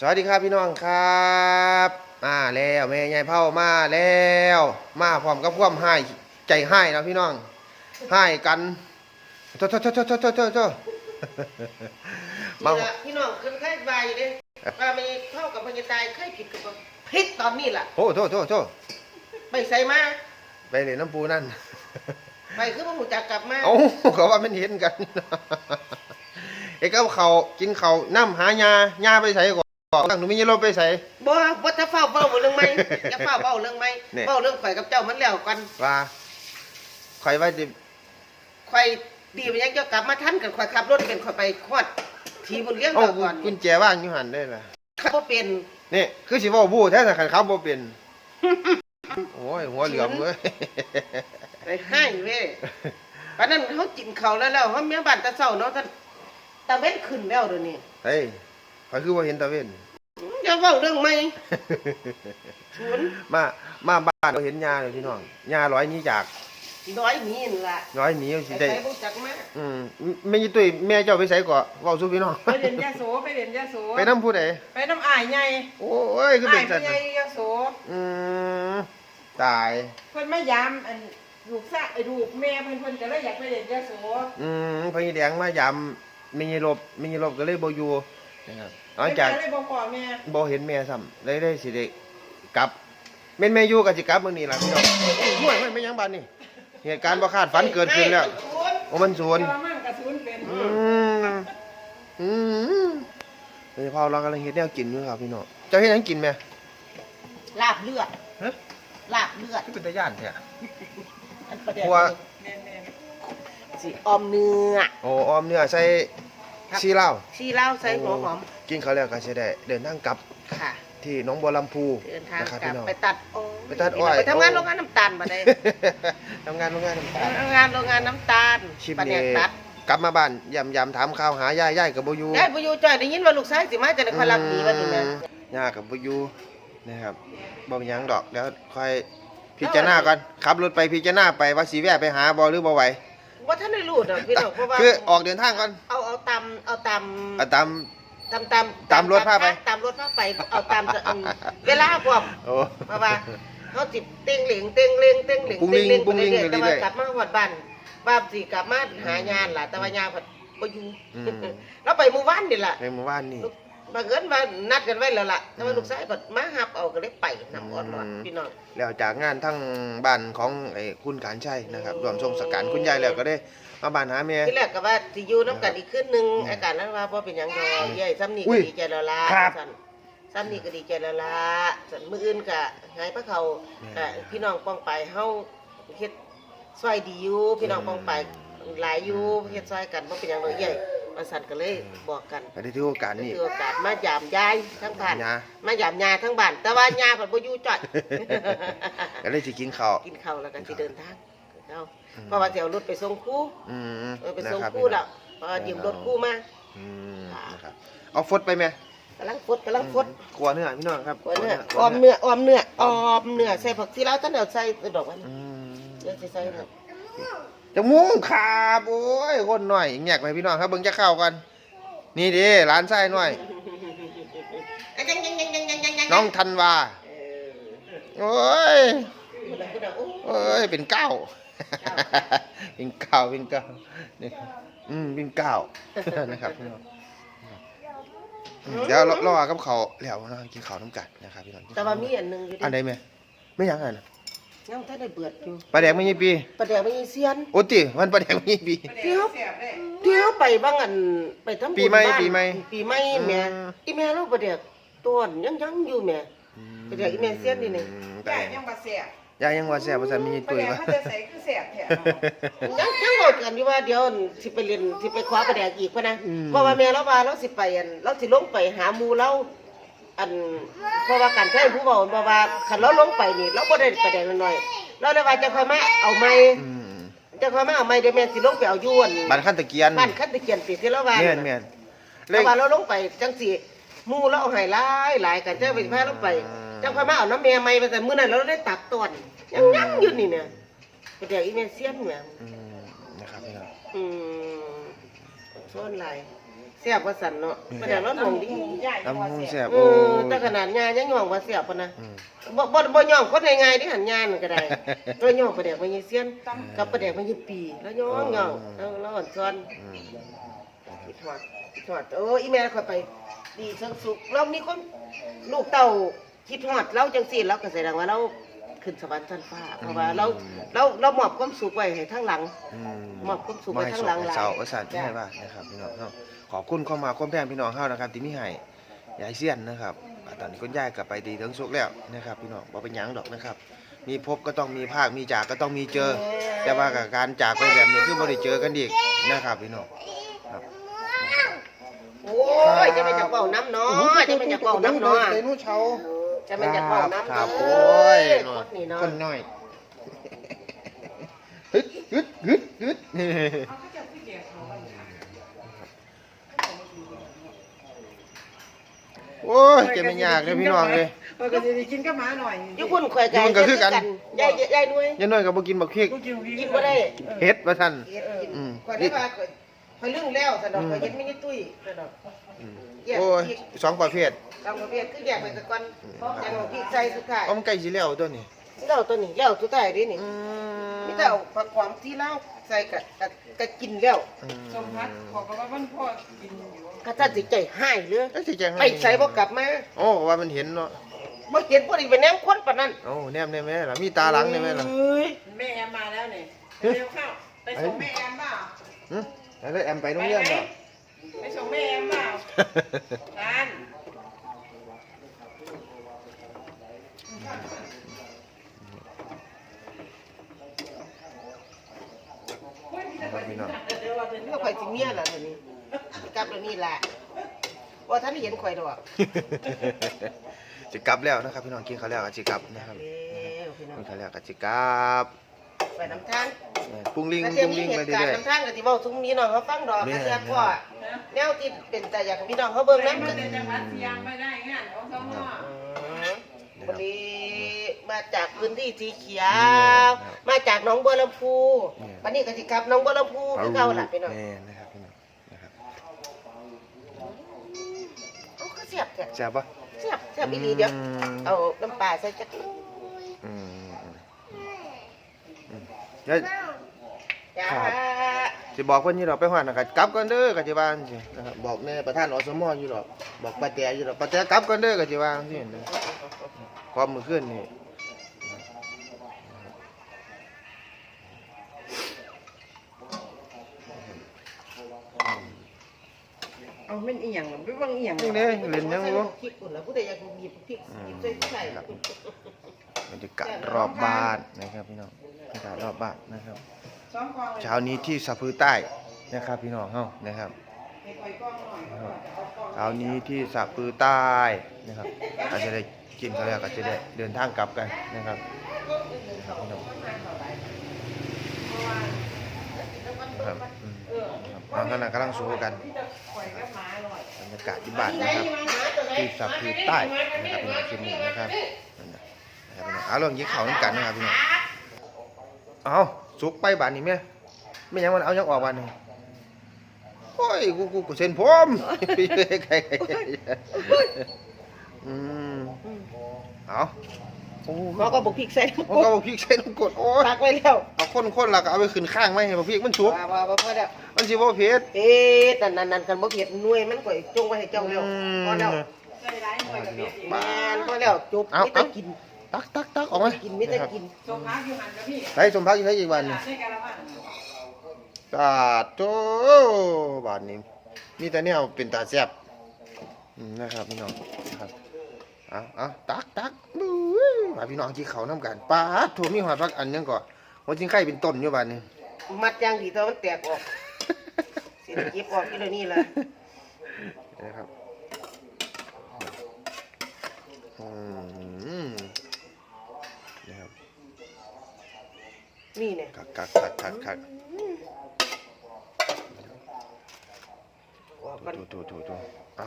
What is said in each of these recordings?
สวัสดีครับพี่น้องครับมาแล้วแม่ยายเผามาแล้ว มาพร้อมกับความให้ใจให้แล้วพี่น้องให้กันโทษโทษโทษโทษโทษโทษโทษมานี่ล่ะพี่น้องเคยเคยบายอยู่เด้ว่ามีเท่ากับพญาตายเคยผิดกับบ่ผิดตอนนี้ล่ะโอ้โทษโทษโทษไปใส่มาไปเลยน้ำปูนั่นไปคือบ่ฮู้จักกลับมาเอ้าเขาว่ามันเห็นกันเอ้ก็เขากินเขาวน้ำหายาญาไปใส่ก่อน ตั้งหนูไม่ยรถไปใส่ บ่บ่ถ้าเฝ้าเว้าเรื่องใหม่อย่าเฝ้าเว้าเรื่องใหม่เนี่ยเว้าเรื่องข่อยกับเจ้ามันแล้วกันว่าคอยว่าจะข่อยดีไปยังเจ้ากลับมาทันกันข่อยขับรถเป็นข่อยไปคอดทีบุญเลี้ยงเอาเจ้าก่อนกุญแจว่างอยู่หันได้ล่ะขับบ่เป็นนี่คือสิเว่าบู้แท้แต่ขันเขาบ่เป็น โอ้ยหัวเหลือมเว้ย ไปให้เว้ยปานนั้นเขากินข้าวแล้วแล้วเขาเมียบ้านแตะเช้าเนาะท่านตะเว้นขึ้นแล้วเดี๋ยวนี้ เฮ้ย คอยคือว่าเห็นตะเวนอย่าเว้าเรื่องใหม่ศูนย์มามาบ้านเราเห็นยาเลยพี่น้องยาร้อยหนี้จากน้อยนี่นั่นล่ะร้อยหนีเอาสิไอ้ได้ใครรู้จักมาอืมไม่ยี่ตุ้ยแม่เจ้าไปใส่ก่อเว้าสู่พี่น้องไปเรียนยาโสไปเรียนยาโสไปน้ำผู้ใดไปน้ำอ้ายใหญ่โอ้ยคืออ้าเป็ยนสัพี่ตว์ใหญ่ยาโสอืมตาย เพิ่นมายามอันลูกซะไอ้ลูกแม่เพิ่นเพิ่นก็เลยอยากไปเรียนยาโสอืมพญแดงมายำมีลบมีลบก็เลยบ่อยู่นะครับ หลังเพิ่นจากก็เลยบอกพ่อแม่บ่เห็นแม่ซ้ำเลยได้สิได้กลับแม่นแม่อยู่ก็สิกลับมื้อนี้ล่ะพี่น้องโอ้ยห่วยมันไม่ยังบานนี่เหตุการณ์บ่คาดฝันเกิดขึ้นแล้วโอ้มันสวนแต่ว่ามันกระสุนเป็นอืมอืมโดยเฉพาะเรากำลังเฮ็ดแนวกินอยู่ครับพี่น้องเจ้าเฮ็ดหยังกินแม่ลาบเลือดฮะลาบเลือดคือเป็นตาย่านแท้อันประเดี๋ยเพราะว่าแม่นสิออมเนื้อโอ้ออมเนื้อใส่ ซีเหล้าชีเหล้าใส่หัวหอม กินเขาวแล้วก็สิได้เดินทางกลับค่ะ ที่หนองบัวลำพูเดินทางนะครับกลัพี่บน้อง ไปตัดอ้อยไปตัดอ้อย ไปทำงานโอ้โรงงานน้ำตาลมาได้ทำงานโรงงานน้ำตาล ทำงานโรงงานน้ำตาลชิปปะนี้เนียตัดกลับมาบ้านยำยำถามข่าวหายายยายกับบ่อยู่ได้ปุยูจ่อยได้ยินว่าลูกชายสิมาจะได้คอยรับหนีวันนี้นะย่ากับบ่อยู่นะครับบ่มีหยังดอกแล้วค่อยพิจารณาก่อนขับรถไปพิจารณาไปว่าสิแวะไปหาบ่หรือบ่ไหว ว่าท่านได้รู้ดอกพี่น้องเพราะว่าคือออกเดินทางก่อนเอาเอาตามเอาตามเอาตามตามตามตามรถพาไปตามรถพาไปเอาตามจะอันเวลาพร้อมโอ้เพราะว่าเขาจิเต้งเหลงเต้งเหลงเต้งเหลงปุ้งเต้งเหลงปุ้งไปลิงเรื่อยๆไปแต่เรื่ว่าอยๆกลับมาหอดบ้านว่าสิกลับมาหางานล่ะแต่ว่ายาผัดบ่อยู่อืมเราไปหมู่บ้านนี่ล่ะในหมู่บ้านนี่ บังเอิญว่านัดกันไว้แล้วล่ะแต่ว่าลูกชายก็มาหับเอาก็เลยไปนำออดรอดอืมพี่น้อง แล้วจากงานทั้งบ้านของไอ้คุณการชัยนะครับรวมส่งสการคุณยายแล้วก็ได้มาบ้านหาแม่ที่แรกก็ว่าสิอยู่น้ำกันอีกคืนหนึงอาการนั้นว่าบ่เป็นหยังดอกใหญ่ซ้ำนี่อุ้ก็ยดีใจแล้วล่ะครับสั่นซ้ำนี่ก็ดีใจแล้วล่ะส่วนมื้ออื่นก็หายพระเขาแม่ก็พี่น้องป้องไปเฮาเฮ็ดซอยดีอยู่พี่น้องป้องไปหลายอยู่เฮ็ดซอยกันบ่เป็นหยังดอกให ญ่ว่าสั่นก็เลยบอกกันก็ได้ถือโอกาสนี่ถือโอกาสมายามยายทั้งบ้านยามายามยาทั้งบ้านแต่ว่ายาเพิ่นบ่อยู่จ่อย ก็เลยสิกินข้าว กินข้าวแล้วก็สิเดินทางเอาเพราะว่าสิเอารถไปส่งครูอืมเออไปนะส่งครับครูแล้วเพราะว่ายืมรถครูมาอืมนะครับเอาฟดไปไหมกำลังฟดกำลังฟดกลัวเนื้อพี่น้องครับกลัวเนื้อขัอวอมเนื้อออมเนื้อออมเนื้อใส่ผักที่แล้วท่านเอาใส่ดอกมันอืมเดี๋ยวสิใส่เนื้อ จมูกขาบโอ้ยคนหน่อยแงกไปพี่น้องครับเบิ่งจะเข้ากัน นี่ดิร้านไส้หน่อย น้องธันวาโอ้ยเอ้ยเป็นเก้าเป็นเก้าเป็นเก้านี่อืมเป็นเก้านะครับพี่น้องอืมเดี๋ยวรอรอกับเขาวแล้วนะกินข้าวน้ำกันนะครับพี่น้องแต่ว่ามีอันหนึงอยู่อันใดไหมไม่ยังไงนะ ยังท่านได้เบื่ออยู่ปลาแดกไม่ยี่ปีประเดี๋ยวไม่มีเสียนโอ้ติมันปลาแดกไม่ยี่ปีๆเดี๋ยวเสียบได้ที่เขาไปบ้างอันไปทำบุญปีใหม่บ้านปีใหม่ปีใหม่แม่อืมอีแม่เราประเดี๋ยวต้นยังยังอยู่แม่ปลาแดกอีแม่เสี้ยนนี่นี่อืมใหญ่แต่ยังบ่เสียบยายยังว่าแซ่บภาษามีไปตุ้ยแล้ววะเขาจะใส่คือเสียบแท้ยังยังบอกกันอยู่ว่าเดี๋ยวสิไปเรียนสิไปคว้าประเดี๋ยวอีกพะนะเพราะว่าแม่เราว่าเราสิไปอันเราสิลงไปหาหมูเรา อันเพราะว่าการเคยผู้บอกว่าว่าคันเราลงไปนี่เราบ่ได้ประเดี๋ยวน้อยๆเราเลยว่าจะค่อยมาเอาไม้อืมจะค่อยมาเอาไม้เดี๋ยวแม่สิลงไปเอาอยวนบ้านขั้นตะเกียนบ้านคันตะเกียนติที่เราว่าแม่นแม่นเลแต่ยว่าเราลงไปจังสิหมู่เราเอาให้หลายหลายกันจะไปพาเราไปจังค่อยมาเอาน้ำแม่ใหม่มาแต่มื้อนั้นเราได้ตักตอนยังยังอยู่นี่เนี่ยประเดี๋ยวอีแม่เสียนแม่อืมนะครับพี่น้องอืมส่วนหลายแส ซ่บว่าสั่นเนาะปลาแดกเราหนองดีตำหูแซ่บเอโอ้อแต่ขนาดงานยังย่องว่าแซ่บปะนะอืม บ่บ่บ่ย่องคนง่ายๆที่หันงานมันก็ได้แล้วย่องปลาแดกมันยังเซียนกับปลาแดกมันยังปี แล้วย่องย่องแล้วแล้วอ่อนซ้อนอืมคิดฮอดคิดฮอดโอ้อีแม่ค่อยไป ดีเชิงสุขเรามีคนลูกเต้าคิดฮอดเราจังซี่เราก็แสดงว่าเรา ขึ้นสวรรค์ชั้นฟ้า เพราะว่าเราเราเรามอบความสุขไว้ให้ทั้งหลังอืมมอบความสุขมาไว้ให้ทั้สุงขหลังให้หลายเศร้าว่าสัตว์ที่จ้ะให้ว่านะครับพี่น้องเฮาขอบคุณเข้ามาความแพงพี่น้องเฮานะครับที่มีให้ยายเสี้ยนนะครับอ่าตอนนี้คุณยายกลับไปดีทั้งสุขแล้วนะครับ พี่น้องบ่เป็นหยังดอกนะครับ มีพบก็ต้องมีภาคมีจากก็ต้องมีเจอ แต่ว่ากับการจากไปแบบนี้คือบ่ได้เจอกันอีกนะครับพี่น้องครับโอ้ยจะเป็นจากเป่าน้ำเนาะจะเป็นจากเป่าน้ำเนาะไดโนเสาร์ จะเป็นจากเป่าน้ำครัเนาะบโอ้ยคนนี่เนาะคนน้อยฮึดฮึดฮึดฮึดเอาก็จะพี่เกียรเขาโอ้ยเจะไม่ยากเลยพี่น้องเลยเออก็จะได้กินกับหมาหน่อยญี่ปุ่นข่อยญี่ปุ่นก็คือกันยายยายด้วยอยังน้อยก็บ่กินบักพริกกูกินพี่กินบ่ได้เฮ็ดว่าท่านเฮ็ดกินอืมข่อยได้ว่าข่อยข่อยลืมแล้วสะดอกข่อยเฮ็ดไม่ได้ตุ้ยสะดอกอืม แยกโอ้ยพริกสองประเภทตามประเภทคือแยกไปตะกอนยังเอาพริกใส่สุดท้ายเอามันใกล้สิแล้วตัวนี้แล้วตัวนี้แล้วสุดท้ายดินี่อืมีแต่เอาผักหอมที่เล่าใส่กับกับกับกินแล้วอืมสมพัดขอกว่ามันพ่อกินอยู่ข้าท่านสิใจหายเลยเอ้ยสิแจงไปใส่บ่กลับมาโอ้ว่ามันเห็นเนาะบ่เห็นบ่ได้ไปแนมคนปานนั้นโอ้แนมได้ไหมล่ะมีตาหลังได้ไหมล่ะเอ้ยแม่แอมมาแล้วเนี่ยเร็วเข้าไปส่งแม่แอมเปล่าหึแล้วได้แอมไปโรงเรียนบ่ไปส่งแม่แอมเปล่า การนะครับพี่น้องเดี๋ยวว่าเดี๋ยวข่อยสิเมียล่ะเดี๋ยวนี้กลับเดี๋ยวนี้ล่ะว่าท่านเห็นข่อยดอกสิกลับแล้วนะครับ พี่น้องกินข้าวแล้วก็สิกลับนะครับเอ้วพี่น้อง กินข้าวแล้วก็สิกลับ ไปน้ำทางเออปุ้งลิงถ้าเทียปุ้มงมีลิงเหไปตุการเรื่อยณ์น้ำทางก็สิเว้าซุ้มนี้น้องเขาฟังดอกแม่ถ้าเทียมพ่อแนวที่เป็นแต่อยากให้พี่น้องเขาเบิ่งแม่นำมาก็แต่จังหวัดเชียงไม่ได้งานของสมอวันนี้มาจากพื้นที่สีเขียอืวมมาจากหนองบัวลำพูอืมวันนี้ก็สิกลับหนองบัวลำพูๆคือเก่าล่ะพี่น้องแน่นะครับพี่น้องนะครับเอ้าก็เสียบแท้แซ่บปะเสียบเสียบอีหลีเดียวอืมเอาน้ำปลาใส่จักอืมอืม เดี๋ยวจ้าครับสิบอกเพิ่นอยู่ดอกไปฮอดนะครับกลับก่อนเด้อก็สิว่าจังซี่นะครับบอกแม่ประธานอสมอยู่ดอกบอกป้าแตอยู่ดอกป้าแตกลับก่อนเด้อก็สิว่าจังซี่นะความมื้อคืนนี่เอาเป็นอีหยังไม่ว่างอีหยังนี่เด้เล่นยังบ่พริกอุ่นแล้วผู้ใดอยากหยิบพริกหยิบใส่ใส่ครั บบรรยากาศรอบบ้านนะครับพี่น้องบรรยากาศรอบบ้านนะครับสองกองเลยเช้านี้ที่สะพือใต้นะครับพี่น้องเฮานะครับให้คอยกล้องหน่อยเอากล้องเช้านี้ที่สะพือใต้นะครับอาจจะได้กินเขาวแล้วก็จะได้เดินทางกลับกันนะครับนะครับพี่น้องนะครับอืมครับบางขณะกำลังสู้กันคอยกับหมาหน่อยบรรยากาศที่บ้านนะครับที่สะพือใต้นะครับพี่น้องคลิปนี้นะครับนั่นน่ะนะครับ พี่น้องเอาเรื่องยิงเขาน้ำกันนะครับพี่น้องเอาสุกไปบ้านนี้แม่ไม่ยังมันเอายังออกบ้านนี้โอ้ยกูกูกูเส้นผมอืมเอาโอ้หมอก็บอกพริกใส่มันก็บอกพริกใส่น้ำกรดโอ้ยตักไว้แล้วเอาคนๆแล้วก็เอาไปขึ้นข้างไหมให้บอกพริกมันสุกว่าว่าว่าพอแล้วมันสิบ่เผ็ดเอ๊ะนั่นนั่นนั่นกันบ่เผ็ดหน่วยมันก็จงไว้ให้เจ้าแล้วพอแล้วใส่ร้ายหน่อยกับเบียดอีกแม่นพอแล้วจบเอามีแต่เอากิน ตักตักตักออกมากินมีแต่กินส่งพักอยู่หันกับพี่ใส่สมพักอีกใส่อีกวันหหนึลางนได้กันละบ้างตาโตบานนี้ มีแต่เนี่ยเป็นตาแซ่บอืมนะครับพี่น้องนะครับเอาเอาตักตักดูมาพี่น้องที่เขาน้ำกันปลาถั่วมีหอยพักอันยังก่อนหัวจิงไข่เป็นต้นอยู่บ้านนี้มัดอย่างดีเท่ามันแตกออกสิได้เก็บออกที่เดี๋ยวนี้ล่ะนะครับอืมนะครับ นี่เนี่ยคักคักคักคักคักออกกันถูถูถูถูอะ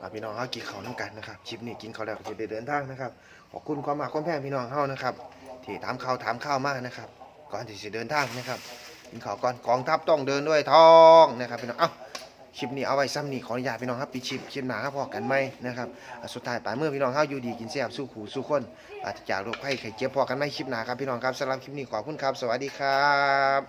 อะพี่น้องเฮากินข้าวน้ำกันนะครับคลิปนี้กินข้าวแล้วก็จะได้เดินทางนะครับขอบคุณความมาความแพงพี่น้องเฮานะครับ ที่ถามข่าวถามข้าวมากนะครับ ก่อนที่จะเดินทางนะครับกินข้าวก่อนกองทัพต้องเดินด้วยท้องนะครับพี่น้องเอ้า คลิปนี้เอาไว้ซ้ำนี่ขออนุญาตพี่น้องครับปิดคลิปคลิปหนาครับพอกันไหมนะครับสุดท้ายปลายเมื่อพี่น้องเฮาอยู่ดีกินแซ่บสู้ขู่สู้คนอาจจะจากโรคภัยไข้เจ็บพอกันไหมคลิปหนาครับพี่น้องครับสำหรับคลิปนี้ขอบคุณครับ สวัสดีครับ